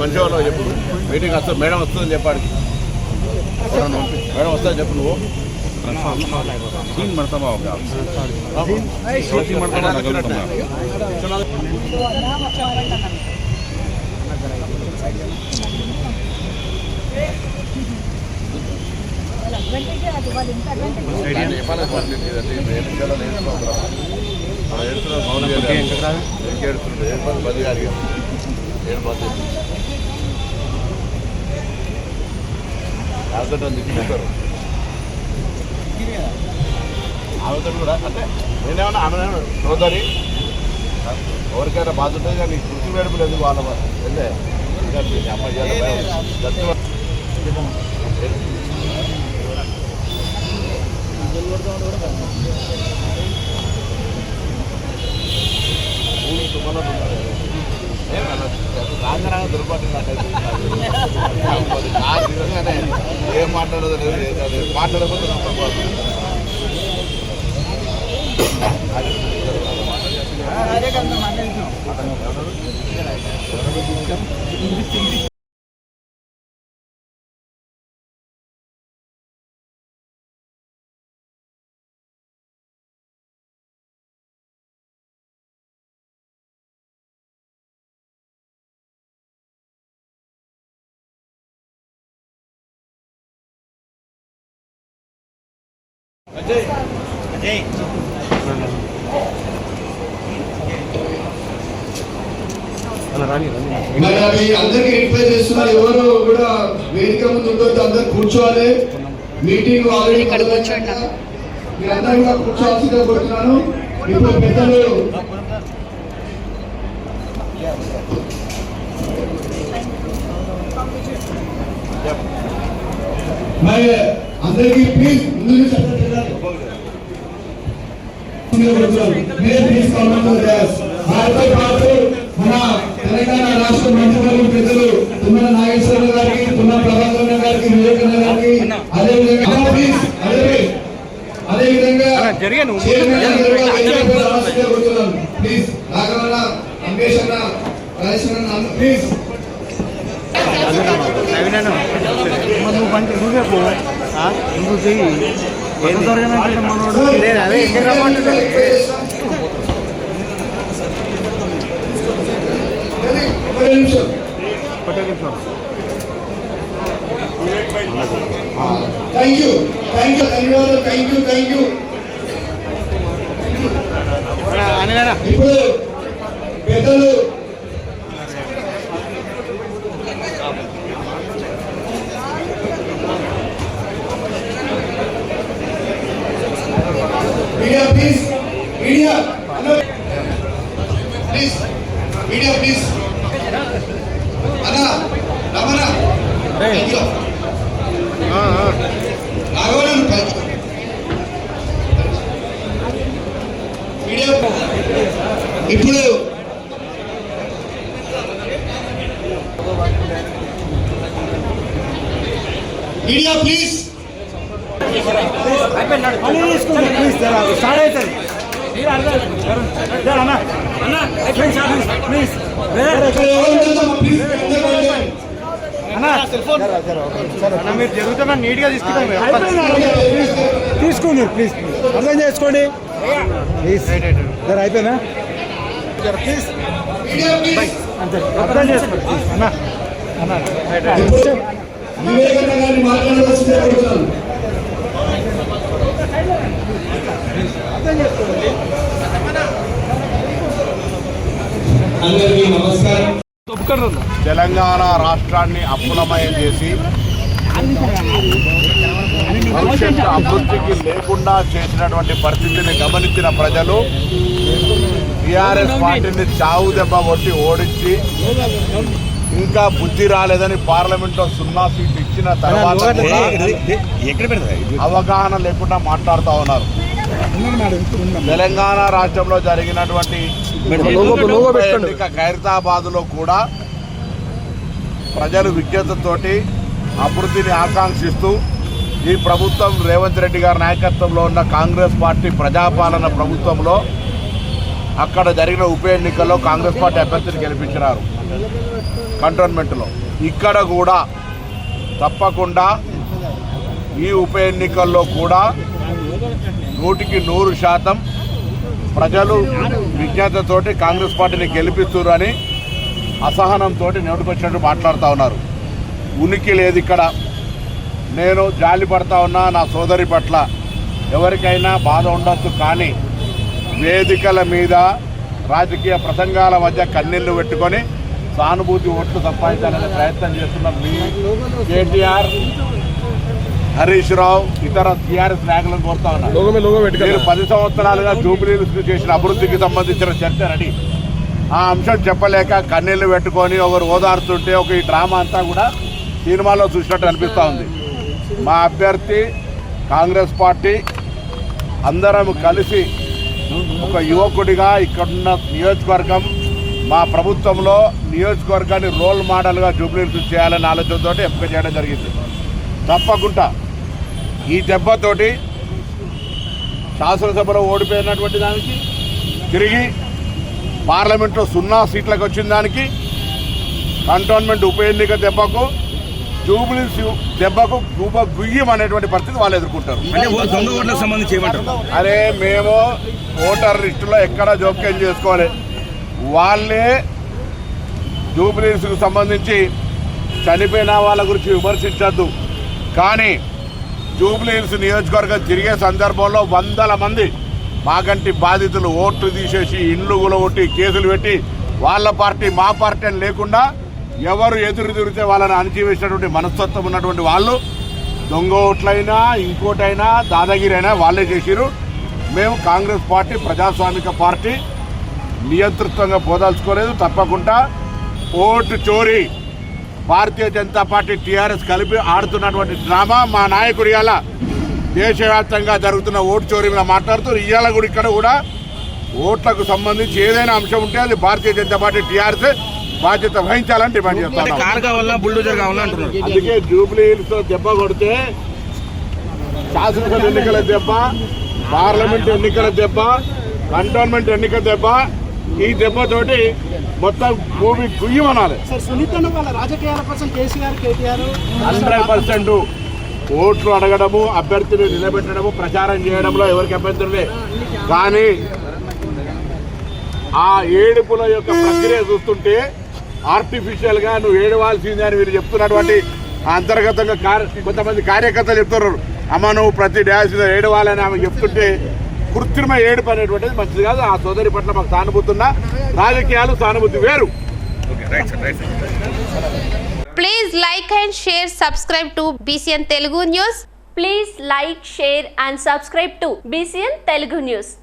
మంచిగా చెప్పు. మీటింగ్ వస్తుంది మేడం వస్తుందని చెప్పాడు మేడం వస్తుందని చెప్పు నువ్వు. సీన్ మడతామా ఒక సీన్ మడతామా నగలుగుతామా చెప్పాలి ఏ? మనం ఏడుస్తున్నాం మామూలుగా. ఎందుకు ఏడుస్తున్నాడు? ఏడు పది. ఏడు పది. ఆవిడతో నన్ను తిట్టిస్తారు. ఆవిడతో కూడా అంటే నేనేమన్నా ఆమె సోదరి ఎవరికైనా బాధ ఉంటుంది కానీ కృషి వేడుపు లేదు వాళ్ళ వెళ్ళే అమ్మ రాంగరాంగ దుర్పాటు ఏం మాట్లాడదు లేదు మాట్లాడకపోతే నమ్మకపోదు మరి అవి అందరికి రిక్వెస్ట్ చేస్తున్నారు ఎవరు కూడా వేదిక ముందు ఉండొద్దు అందరు కూర్చోవాలి. Meeting already. మీరందరూ కూడా కూర్చోవాల్సిందిగా కోరుతున్నాను. ఇప్పుడు పెద్దలు మరి అందరికీ ప్లీజ్ ముందు నుంచి అందరూ వెళ్ళాలి. మీరే ప్లీజ్ కామెంట్ వారితో పాటు మన తెలంగాణ రాష్ట్ర మంత్రివర్గం పెద్దలు తుమ్మల నాగేశ్వరరావు గారికి తుమ్మల ప్రభాకర్ గారికి వివేకానంద గారికి అదే విధంగా అమ్మ, ప్లీజ్ అదే అదే విధంగా చైర్మన్ గారు కూడా వేదికపై రావాల్సిందిగా కోరుతున్నాను. ప్లీజ్ రాఘవన్న అంబేష్ అన్న రాజేశ్వర అన్న ప్లీజ్ నువ్వు పంచి నువ్వే పో ఆ? నువ్వు చెయ్యి థ్యాంక్ యూ థ్యాంక్ యూ ధన్యవాదాలు థ్యాంక్ యూ థ్యాంక్ యూ ఇప్పుడు పెద్దలు please media please media please అన్నా రమణ అయ్యో రాఘవన్ మీడియా ఇప్పుడు మీడియా ప్లీజ్ పని తీసుకోండి ప్లీజ్ జరా స్టార్ట్ అవుతుంది జరా అన్న అన్న ప్లీజ్ ప్లీజ్ ఇక్కడ ఎవరు ఉంటుందమ్మా ప్లీజ్ అందరూ వెళ్ళండి. అన్న జరా జరా అన్న మీరు జరుగుతున్నా నీట్గా తీసుకుంటాం తీసుకోండి ప్లీజ్ అర్థం చేసుకోండి. ప్లీజ్ సార్ అయిపోయినా జర ప్లీజ్ అంతే అర్థం చేసుకోండి ప్లీజ్ అన్న ఇప్పుడు వివేకానంద గారిని మాట్లాడవలసిందిగా కోరుతున్నాను అందరికీ నమస్కారం తెలంగాణ రాష్ట్రాన్ని అప్పులమయం చేసి భవిష్యత్తు అభివృద్ధికి లేకుండా చేసినటువంటి పరిస్థితిని గమనించిన ప్రజలు టీఆర్ఎస్ పార్టీని చావు దెబ్బ కొట్టి ఓడించి ఇంకా బుద్ధి రాలేదని పార్లమెంట్లో సున్నా సీట్ ఇచ్చిన తర్వాత అవగాహన లేకుండా మాట్లాడుతూ ఉన్నారు. తెలంగాణ రాష్ట్రంలో జరిగినటువంటి ఎన్నిక ఖైరతాబాద్లో కూడా ప్రజలు విజ్ఞతతోటి అభివృద్ధిని ఆకాంక్షిస్తూ ఈ ప్రభుత్వం రేవంత్ రెడ్డి గారి నాయకత్వంలో ఉన్న కాంగ్రెస్ పార్టీ ప్రజాపాలన ప్రభుత్వంలో అక్కడ జరిగిన ఉప ఎన్నికల్లో కాంగ్రెస్ పార్టీ అభ్యర్థిని గెలిపించినారు. కంటోన్మెంట్లో. ఇక్కడ కూడా తప్పకుండా ఈ ఉప ఎన్నికల్లో కూడా నూటికి నూరు శాతం ప్రజలు విజ్ఞతతోటి కాంగ్రెస్ పార్టీని గెలిపిస్తున్నారు అని అసహనంతో నోటికొచ్చినట్టు మాట్లాడుతూ ఉన్నారు. ఉనికి లేదు ఇక్కడ. నేను జాలి పడతా ఉన్నా నా సోదరి పట్ల ఎవరికైనా బాధ ఉండొచ్చు కానీ వేదికల మీద రాజకీయ ప్రసంగాల మధ్య కన్నీళ్ళు పెట్టుకొని సానుభూతి ఓట్లు సంపాదించాలనే ప్రయత్నం చేస్తున్న మీ కేటీఆర్ హరీష్ రావు ఇతర టీఆర్ఎస్ నాయకులను కోరుతా ఉన్నారు పది సంవత్సరాలుగా జూబ్లీస్ చేసిన అభివృద్ధికి సంబంధించిన చర్చ రెడీ. ఆ అంశం చెప్పలేక కన్నీళ్ళు పెట్టుకొని ఒకరు ఓదారుతుంటే ఒక ఈ డ్రామా అంతా కూడా సినిమాలో చూసినట్టు అనిపిస్తూ ఉంది. మా అభ్యర్థి కాంగ్రెస్ పార్టీ అందరం కలిసి ఒక యువకుడిగా ఇక్కడున్న నియోజకవర్గం మా ప్రభుత్వంలో నియోజకవర్గాన్ని రోల్ మోడల్గా జూబ్లీస్ చేయాలనే ఆలోచనతో ఎంపిక చేయడం జరిగింది. తప్పకుండా ఈ దెబ్బతోటి శాసనసభలో ఓడిపోయినటువంటి దానికి తిరిగి పార్లమెంట్లో సున్నా సీట్లకు వచ్చిన దానికి కంటోన్మెంట్ ఉప ఎన్నిక దెబ్బకు జూబ్లీస్ దెబ్బకు గుబ గుయ్యం అనేటువంటి పరిస్థితి వాళ్ళు ఎదుర్కొంటారు. సంబంధించి అరే మేము ఓటర్ లిస్టులో ఎక్కడ జోక్యం చేసుకోవాలి? వాళ్ళే జూబ్లీస్కు సంబంధించి చనిపోయిన వాళ్ళ గురించి విమర్శించద్దు. కానీ జూబ్లీహిల్స్ నియోజకవర్గం తిరిగే సందర్భంలో వందల మంది మాగంటి బాధితులు ఓట్లు తీసేసి ఇండ్లు గులగొట్టి కేసులు పెట్టి వాళ్ళ పార్టీ మా పార్టీ అని లేకుండా ఎవరు ఎదురు తిరిగితే వాళ్ళని అణచివేసినటువంటి మనస్తత్వం ఉన్నటువంటి వాళ్ళు దొంగ ఓట్లైనా ఇంకోటైనా దాదాగిరి అయినా వాళ్ళే చేసిరు మేము కాంగ్రెస్ పార్టీ ప్రజాస్వామిక పార్టీ నియంతృత్వంగా పోదాల్చుకోలేదు. తప్పకుండా ఓటు చోరీ భారతీయ జనతా పార్టీ టీఆర్ఎస్ కలిపి ఆడుతున్నటువంటి డ్రామా మా నాయకుడు ఇవాళ దేశవ్యాప్తంగా జరుగుతున్న ఓటు చోరీ మీద మాట్లాడుతూ ఇవాళ కూడా ఇక్కడ కూడా ఓట్లకు సంబంధించి ఏదైనా అంశం ఉంటే అది భారతీయ జనతా పార్టీ టీఆర్ఎస్ బాధ్యత వహించాలని డిమాండ్ చేస్తాను అందుకే జూబ్లీ హిల్స్ దెబ్బ కొడితే శాసనసభ ఎన్నికల దెబ్బ పార్లమెంట్ ఎన్నికల దెబ్బ కంటోన్మెంట్ ఎన్నికల దెబ్బ ఈ దెబ్బతోటి మొత్తం భూమి కేటీఆర్ హండ్రెడ్ పర్సెంట్ ఓట్లు అడగడము అభ్యర్థిని నిలబెట్టడము ప్రచారం చేయడంలో ఎవరికి అభ్యంతరం లేదు. కానీ ఆ ఏడుపుల యొక్క ప్రక్రియ చూస్తుంటే ఆర్టిఫిషియల్గా నువ్వు ఏడవాల్సిందే అని మీరు చెప్తున్నటువంటి అంతర్గతంగా కొంతమంది కార్యకర్తలు చెప్తున్నారు. అమ్మ నువ్వు ప్రతి డ్యాన్స్ ఏడవాలని ఆమె చెప్తుంటే కృత్రిమ ఏడుపు అనేటువంటిది మంచిది కాదు. ఆ సోదరి పట్ల మాకు సానుభూతి ఉన్నా రాజకీయాలు సానుభూతి వేరు. Please like and share subscribe to BCN Telugu news please like share and subscribe to BCN Telugu news